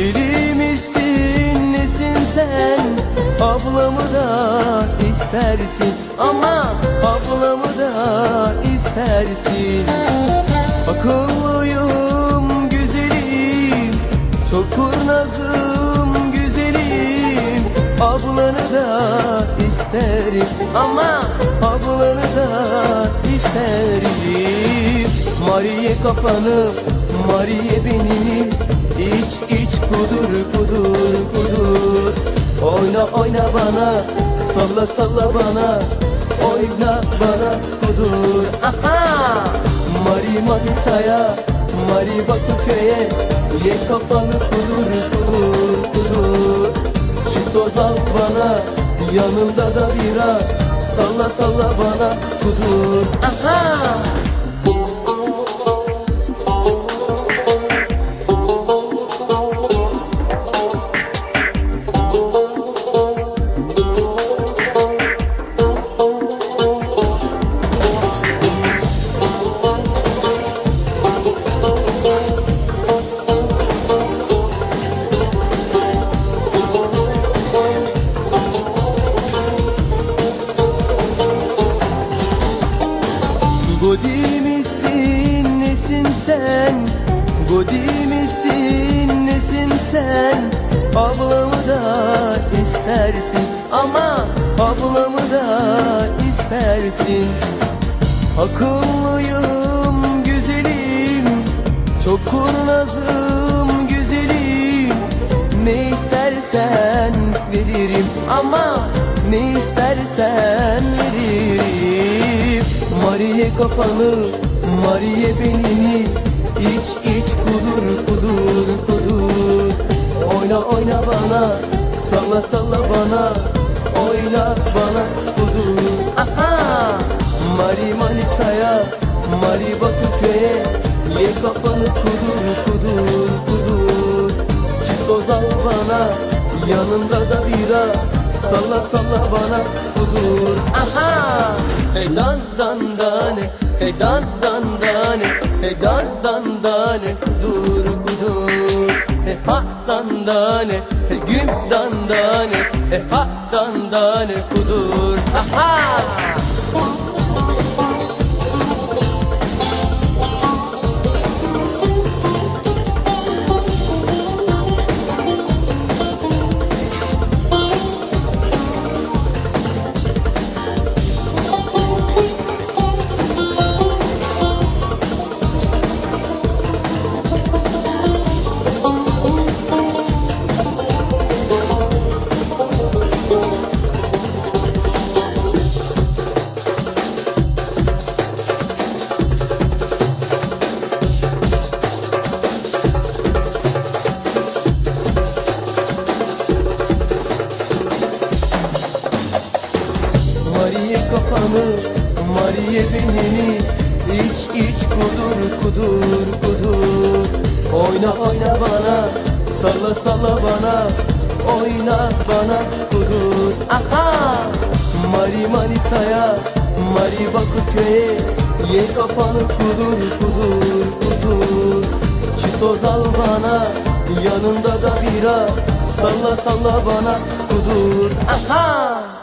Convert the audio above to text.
Deli misin nesin sen? Ablamı da istersin Ama ablamı da istersin. Akıllıyım güzelim Çok kurnazım güzelim. Ablanı da isterim Ama ablanı da isterim. Mariye kafanı Mariye benini iç iç kudur kudur kudur. Oyna oyna bana salla salla bana. Oyna bana kudur. Aha! Mari Manisa'ya Mari Bakırköy'e Ye kafanı kudur kudur kudur. Çık toz al bana Yanında da bira. Salla salla bana kudur. Aha Godi misin nesin sen? Ablamı da istersin ama ablamı da istersin. Akıllıyım güzelim çok kurnazım güzelim. Ne istersen veririm ama ne istersen veririm. Mariye kafanı, Mariye benini iç iç kudur kudur Oyna oyna bana, salla salla bana. Oyna bana kudur Aha! Mari Manisa'ya, Mari Bakırköy'e Ye kafanı kudur kudur kudur Çık toz al bana, yanında da bira. Salla salla bana kudur Aha! Hey dan dan dane, hey dan dan dan dane, hey gün dan dane Hey ha dan dane, kudur Aha! Mariye kafanı, Mariye benini iç iç kudur kudur kudur Oyna oyna bana, salla salla bana Oyna bana kudur Aha! Mari Manisa'ya, Mari Bakırköy'e Ye kafanı kudur kudur kudur Çitoz al bana, yanında da bira Salla salla bana kudur Aha!